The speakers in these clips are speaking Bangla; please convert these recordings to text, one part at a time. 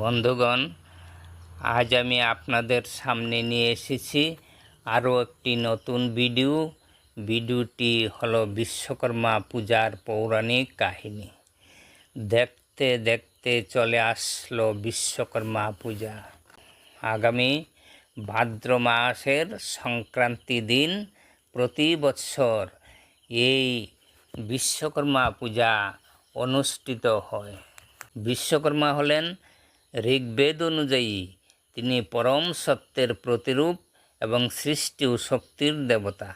বন্ধুগণ, আজ আমি আপনাদের সামনে নিয়ে এসেছি আরও একটি নতুন ভিডিও। ভিডিওটি হলো বিশ্বকর্মা পূজার পৌরাণিক কাহিনী। দেখতে দেখতে চলে আসলো বিশ্বকর্মা পূজা। আগামী ভাদ্র মাসের সংক্রান্তি দিন প্রতি বৎসর এই বিশ্বকর্মা পূজা অনুষ্ঠিত হয়। বিশ্বকর্মা হলেন ঋগ্বেদ অনুযায়ী, তিনি পরম সত্যের প্রতিরূপ এবং সৃষ্টি ও শক্তির দেবতা।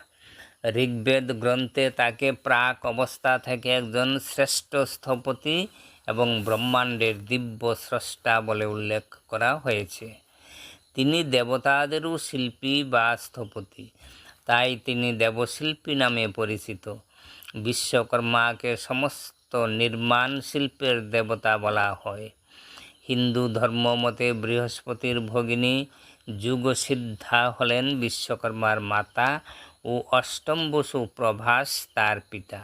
ঋগ্বেদ গ্রন্থে তাকে প্রাক অবস্থা থেকে একজন শ্রেষ্ঠ স্থপতি এবং ব্রহ্মাণ্ডের দিব্য স্রষ্টা বলে উল্লেখ করা হয়েছে। তিনি দেবতাদেরও শিল্পী বা স্থপতি, তাই তিনি দেবশিল্পী নামে পরিচিত। বিশ্বকর্মাকে সমস্ত নির্মাণ শিল্পের দেবতা বলা হয়। হিন্দু ধর্ম মতে বৃহস্পতির ভগিনী যুগসিদ্ধা হলেন বিশ্বকর্মার মাতা ও অষ্টম বসু প্রভাস তার পিতা।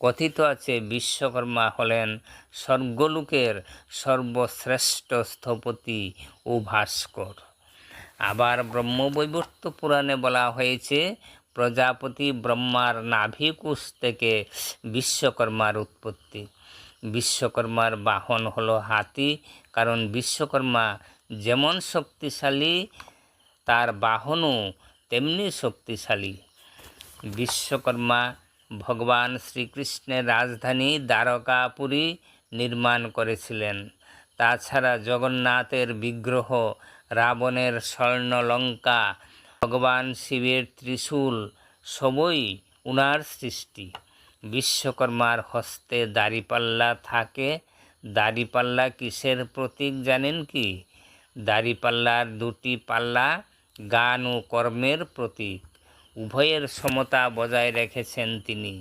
কথিত আছে বিশ্বকর্মা হলেন স্বর্গলোকের সর্বশ্রেষ্ঠ স্থপতি ও ভাস্কর। আবার ব্রহ্মবৈবর্ত পুরাণে বলা হয়েছে, প্রজাপতি ব্রহ্মার নাভিকুশ থেকে বিশ্বকর্মার উৎপত্তি। বিশ্বকর্মার বাহন হলো হাতি, কারণ বিশ্বকর্মা যেমন শক্তিশালী, তার বাহনও তেমনি শক্তিশালী। বিশ্বকর্মা ভগবান শ্রীকৃষ্ণের রাজধানী দ্বারকাপুরী নির্মাণ করেছিলেন। তাছাড়া জগন্নাথের বিগ্রহ, রাবণের স্বর্ণলঙ্কা, ভগবান শিবের ত্রিশূল, সবই উনার সৃষ্টি। বিশ্বকর্মার হস্তে দাড়িপাল্লা থাকে। দাড়িপাল্লা কিসের প্রতীক জানেন কি? দাড়িপাল্লার দুটি পাল্লা গান ও কর্মের প্রতীক। উভয়ের সমতা বজায় রেখেছেন তিনি।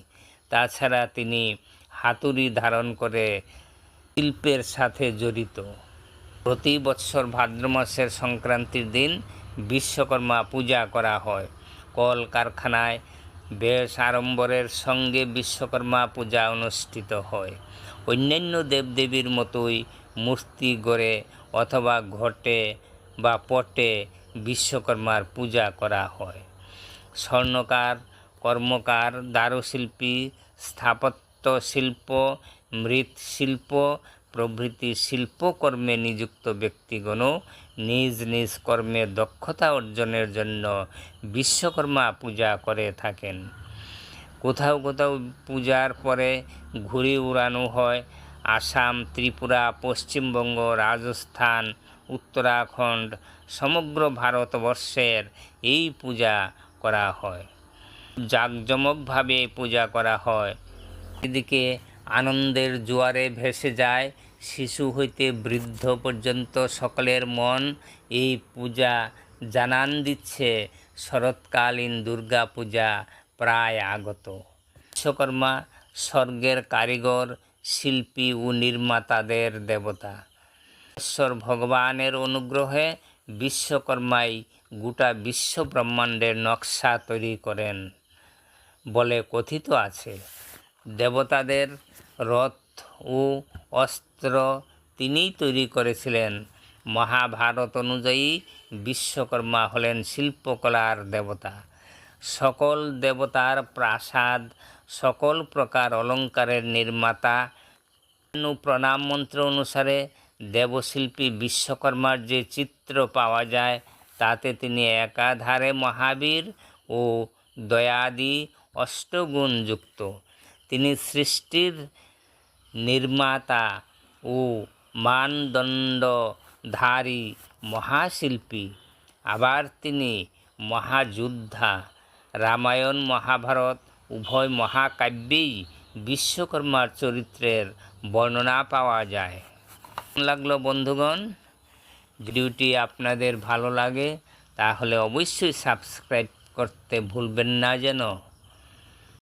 তাছাড়া তিনি হাতুড়ি ধারণ করে শিল্পের সাথে জড়িত। প্রতি বৎসর ভাদ্র মাসের সংক্রান্তির দিন বিশ্বকর্মা পূজা করা হয়। কল কারখানায় বেশ আড়ম্বরের সঙ্গে বিশ্বকর্মা পূজা অনুষ্ঠিত হয়। অন্যান্য দেবদেবীর মতোই মূর্তি গড়ে অথবা ঘটে বা পটে বিশ্বকর্মার পূজা করা হয়। স্বর্ণকার, কর্মকার, দারুশিল্পী স্থাপত্য শিল্প মৃৎশিল্প প্রভৃতি শিল্পকর্মে নিযুক্ত ব্যক্তিগণও নিজ নিজ কর্মে দক্ষতা অর্জনের জন্য বিশ্বকর্মা পূজা করে থাকেন। কোথাও কোথাও পূজার পরে ঘুড়ি উড়ানো হয়। আসাম, ত্রিপুরা, পশ্চিমবঙ্গ, রাজস্থান, উত্তরাখণ্ড, সমগ্র ভারতবর্ষের এই পূজা করা হয়। জাঁকজমকভাবে পূজা করা হয়। এদিকে আনন্দের জোয়ারে ভেসে যায় শিশু হইতে বৃদ্ধ পর্যন্ত সকলের মন এই পূজা জানান দিচ্ছে। শরৎকালীন দুর্গা পূজা প্রায় আগত। বিশ্বকর্মা স্বর্গের কারিগর, শিল্পী ও নির্মাতাদের দেবতা। ঈশ্বর ভগবানের অনুগ্রহে বিশ্বকর্মাই গোটা বিশ্ব ব্রহ্মাণ্ডের নকশা তৈরি করেন বলে কথিত আছে। দেবতাদের রথ ও অস্ত্র তিনিই তৈরি করেছিলেন। মহাভারত অনুযায়ী বিশ্বকর্মা হলেন শিল্পকলার দেবতা। সকল দেবতার প্রাসাদ, সকল প্রকার অলঙ্কারের নির্মাতা। প্রণাম মন্ত্র অনুসারে দেবশিল্পী বিশ্বকর্মার যে চিত্র পাওয়া যায়, তাতে তিনি একাধারে মহাবীর ও দয়াদি অষ্টগুণ যুক্ত তিনি সৃষ্টির নির্মাতা ও মানদণ্ডধারী মহাশিল্পী। আবার তিনি মহাযোদ্ধা, রামায়ণ মহাভারত, উভয় মহাকাব্যেই বিশ্বকর্মার চরিত্রের বর্ণনা পাওয়া যায়। লাগল বন্ধুগণ? ভিডিওটি আপনাদের ভালো লাগে তাহলে অবশ্যই সাবস্ক্রাইব করতে ভুলবেন না যেন।